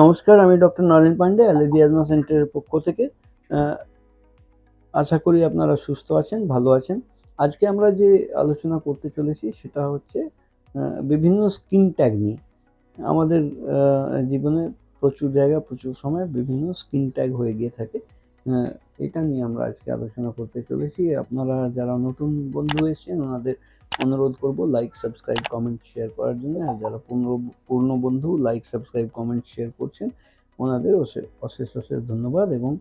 নমস্কার, আমি doctor Naren Pandey allergy asthma সেন্টারের পক্ষ থেকে। আশা করি আপনারা সুস্থ আছেন, ভালো আছেন। আজকে আমরা যে আলোচনা করতে চলেছি সেটা হচ্ছে বিভিন্ন স্কিন ট্যাগ নিয়ে। আমাদের জীবনে প্রচুর জায়গা প্রচুর সময় বিভিন্ন স্কিন ট্যাগ হয়ে গিয়ে থাকে। এটা নিয়ে আমরা আজকে আলোচনা করতে চলেছি। আপনারা যারা নতুন বন্ধু এসেছেন, ওনাদের অনুরোধ করব লাইক সাবস্ক্রাইব কমেন্ট শেয়ার করার জন্য। আর যারা পূর্ণ পূর্ণ বন্ধু লাইক সাবস্ক্রাইব কমেন্ট শেয়ার করছেন, ওনাদের অশেষ অশেষ ধন্যবাদ এবং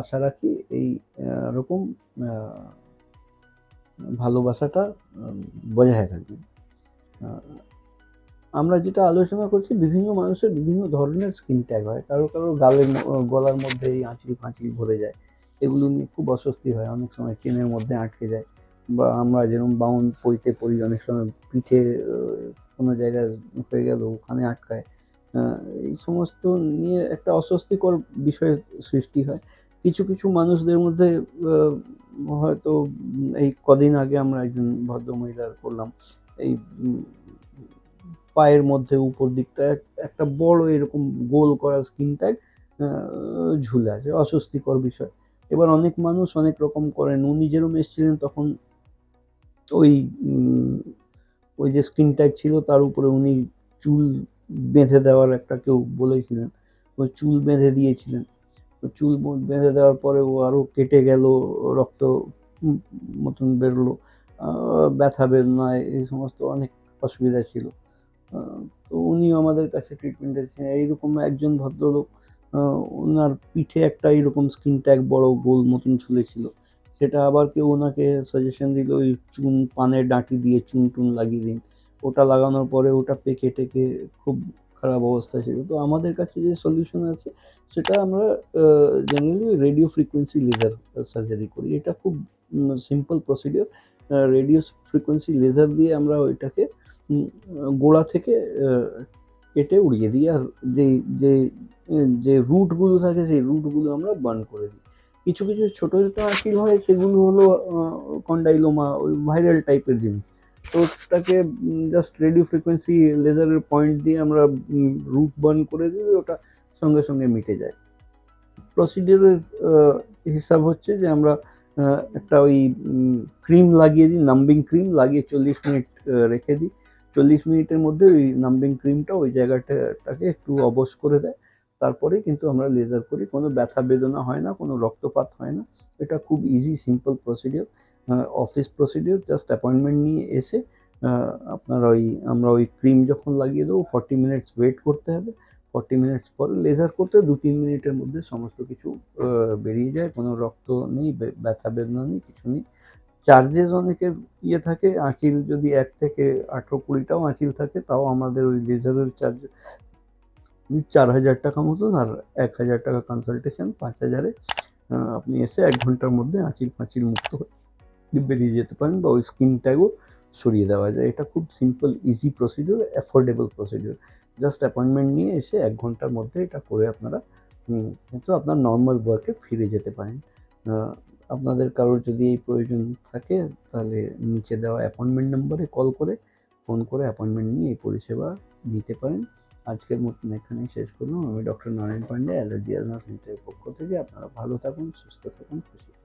আশা রাখি এই রকম ভালোবাসাটা বজায় থাকবে। আমরা যেটা আলোচনা করছি, বিভিন্ন মানুষের বিভিন্ন ধরনের স্কিন ট্যাগ হয়। কারও কারও গালের গলার মধ্যে এই আঁচিল ফাঁচিল ভরে যায়। এগুলো নিয়ে খুব অস্বস্তি হয়। অনেক সময় চেনের মধ্যে আটকে যায়। বা আমরা যেরকম বাউন পইতে পড়ি, অনেক সময় পিঠে কোনো জায়গায় হয়ে গেল, ওখানে আটকায় এই সমস্ত নিয়ে একটা অস্বস্তিকর বিষয় সৃষ্টি হয়। কিছু কিছু মানুষদের মধ্যে হয়তো এই কদিন আগে আমরা একজন ভদ্র মহিলার করলাম, এই পায়ের মধ্যে উপর দিকটা একটা বড় এরকম গোল করা স্কিন ট্যাগ ঝুলে আছে, অস্বস্তিকর বিষয়। এবার অনেক মানুষ অনেক রকম করেন, উনি যেরকম এসেছিলেন তখন ওই ওই যে স্কিন ট্যাগ ছিল তার উপরে উনি চুল বেঁধে দেওয়ার একটা কেউ বলেছিলেন। ওই চুল বেঁধে দিয়েছিলেন। চুল বেঁধে দেওয়ার পরে ও আরও কেটে গেল, রক্ত মতন বেরোলো। ব্যথা বেদনায় এই সমস্ত অনেক অসুবিধা ছিল। তো উনি আমাদের কাছে ট্রিটমেন্ট এসেছেন এইরকম একজন ভদ্রলোক ওনার পিঠে একটা এইরকম স্কিন ট্যাগ বড় গোল মতন ঝুলেছিল। সেটা আবার কেউ ওনাকে সাজেশন দিল, ওই চুন, পানের ডাঁটি দিয়ে চুন টুন লাগিয়ে দিন। ওটা লাগানোর পরে ওটা পেকে টেকে খুব খারাপ অবস্থা ছিল। তো আমাদের কাছে যে সলিউশন আছে, সেটা আমরা generally radio frequency laser surgery করি। এটা খুব simple procedure radio frequency laser দিয়ে আমরা ওইটাকে গোড়া থেকে কেটে উড়িয়ে দিই। আর যে যে যে রুটগুলো থাকে, সেই রুটগুলো আমরা বার্ন করে দিই। কিছু কিছু ছোট ছোট আঁকিল হয়, সেগুলো হলো কন্ডাইলোমা, ওই ভাইরাল টাইপের জিনিস। তো ওটাকে জাস্ট রেডিও ফ্রিকোয়েন্সি লেজারের পয়েন্ট দিয়ে আমরা রুট বার্ন করে দিলে ওটা সঙ্গে সঙ্গে মিটে যায়। প্রসিডিওরের হিসাব হচ্ছে যে আমরা একটা ওই ক্রিম লাগিয়ে দিই নাম্বিং ক্রিম লাগিয়ে চল্লিশ মিনিট রেখে দিই। চল্লিশ মিনিটের মধ্যে ওই নাম্বিং ক্রিমটা ওই জায়গাটাকে একটু অবশ করে দেয়। তারপরে কিন্তু আমরা লেজার করি। কোনো ব্যথা বেদনা হয় না, কোনো রক্তপাত হয় না। এটা খুব easy simple procedure office procedure just appointment নিয়ে এসে আপনার ওই, আমরা ওই ক্রিম যখন লাগিয়ে দেবো ফর্টি মিনিটস ওয়েট করতে হবে। ফর্টি মিনিটস পরে লেজার করতে দু তিন মিনিটের মধ্যে সমস্ত কিছু বেরিয়ে যায়। কোনো রক্ত নেই ব্যথা বেদনা নেই, কিছু নেই। চার্জেস অনেকের ইয়ে থাকে, আঁচিল যদি এক থেকে আঠেরো কুড়িটাও আঁচিল থাকে, তাও আমাদের ওই লেজারের চার্জ চার হাজার টাকা মতন আর এক হাজার টাকা কনসালটেশন পাঁচ হাজারে আপনি এসে এক ঘণ্টার মধ্যে আঁচিল ফাঁচিল মুক্ত হয়ে বেরিয়ে যেতে পারেন বা ওই স্কিন ট্যাগও সরিয়ে দেওয়া যায়। এটা খুব simple easy procedure affordable procedure just appointment নিয়ে এসে এক ঘণ্টার মধ্যে এটা করে আপনারা কিন্তু আপনার নর্মাল ওয়ার্কে ফিরে যেতে পারেন। আপনাদের কারোর যদি এই প্রয়োজন থাকে, তাহলে নিচে দেওয়া অ্যাপয়েন্টমেন্ট নম্বরে কল করে ফোন করে অ্যাপয়েন্টমেন্ট নিয়ে এই পরিষেবা নিতে পারেন। আজকের মতন এখানেই শেষ করলাম। আমি doctor Narayan Pandey, allergy asthma সেন্টারের পক্ষ থেকে আপনারা ভালো থাকুন, সুস্থ থাকুন, খুশি থাকুন।